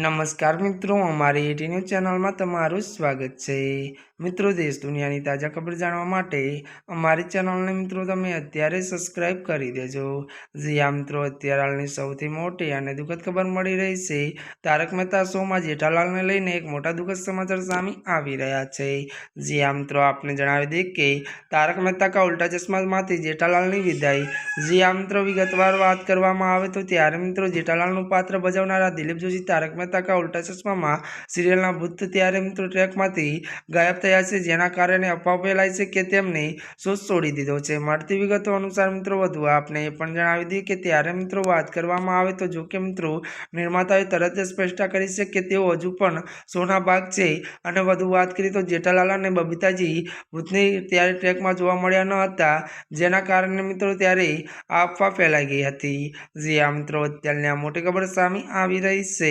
નમસ્કાર મિત્રો, અમારી એટી ન્યૂઝ ચેનલમાં તમારું સ્વાગત છે. મિત્રો, દેશ દુનિયાની તાજા ખબર જાણવા માટે અમારી ચેનલને મિત્રો તમે અત્યારે સબસ્ક્રાઇબ કરી દેજો. જ્યાં મિત્રો, અત્યારે હાલની સૌથી મોટી અને દુઃખદ ખબર મળી રહી છે. તારક મહેતા શોમાં જેઠાલાલને લઈને એક મોટા દુઃખદ સમાચાર સામે આવી રહ્યા છે. જ્યાં મિત્રો, આપને જણાવી દઈએ કે તારક મહેતા કા ઉલ્ટા ચશ્મામાંથી જેઠાલાલની વિદાય. જી આ મિત્રો, વિગતવાર વાત કરવામાં આવે તો ત્યારે મિત્રો જેઠાલાલનું પાત્ર ભજવનારા દિલીપ જોશી તારક મહેતા કા ઉલ્ટા ચશ્મામાં સિરિયલના ભૂત ત્યારે મિત્રો ટ્રેકમાંથી ગાયબ થયા છે, જેના કારણે અફવા ફેલાય છે કે તેમને શોધ છોડી દીધો છે. મળતી વિગતો અનુસાર મિત્રો વધુ આપને એ પણ જણાવી દઈએ કે ત્યારે મિત્રો વાત કરવામાં આવે તો જો કે મિત્રો નિર્માતાએ તરત જ સ્પષ્ટતા કરી છે કે તેઓ હજુ પણ સોના ભાગ છે. અને વધુ વાત કરીએ તો જેઠાલાલ અને બબીતાજી ભૂતની ત્યારે ટ્રેકમાં જોવા મળ્યા ન હતા, જેના કારણે મિત્રો ત્યારે આ અફવા ફેલાઈ ગઈ હતી. જે આ મિત્રો, અત્યારની આ મોટી ખબર સામે આવી રહી છે.